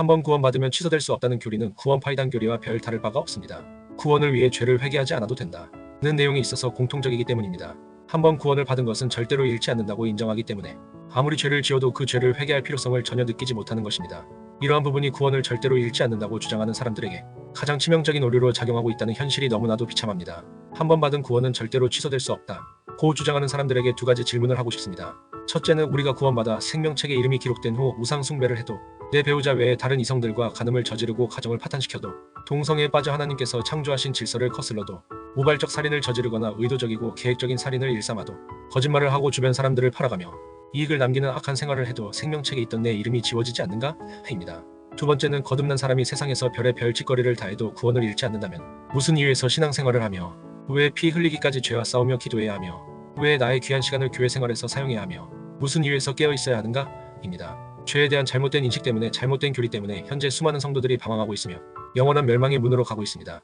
한번 구원받으면 취소될 수 없다는 교리는 구원 파이단 교리와 별 다를 바가 없습니다. 구원을 위해 죄를 회개하지 않아도 된다. 는 내용이 있어서 공통적이기 때문입니다. 한번 구원을 받은 것은 절대로 잃지 않는다고 인정하기 때문에 아무리 죄를 지어도 그 죄를 회개할 필요성을 전혀 느끼지 못하는 것입니다. 이러한 부분이 구원을 절대로 잃지 않는다고 주장하는 사람들에게 가장 치명적인 오류로 작용하고 있다는 현실이 너무나도 비참합니다. 한번 받은 구원은 절대로 취소될 수 없다. 고 주장하는 사람들에게 두 가지 질문을 하고 싶습니다. 첫째는 우리가 구원받아 생명책에 이름이 기록된 후 우상 숭배를 해도 내 배우자 외에 다른 이성들과 간음을 저지르고 가정을 파탄시켜도 동성애에 빠져 하나님께서 창조하신 질서를 거슬러도 우발적 살인을 저지르거나 의도적이고 계획적인 살인을 일삼아도 거짓말을 하고 주변 사람들을 팔아가며 이익을 남기는 악한 생활을 해도 생명책에 있던 내 이름이 지워지지 않는가? 입니다. 두 번째는 거듭난 사람이 세상에서 별의 별 짓거리를 다해도 구원을 잃지 않는다면 무슨 이유에서 신앙생활을 하며 왜 피 흘리기까지 죄와 싸우며 기도해야 하며 왜 나의 귀한 시간을 교회 생활에서 사용해야 하며 무슨 이유에서 깨어 있어야 하는가? 입니다. 죄에 대한 잘못된 인식 때문에 잘못된 교리 때문에 현재 수많은 성도들이 방황하고 있으며 영원한 멸망의 문으로 가고 있습니다.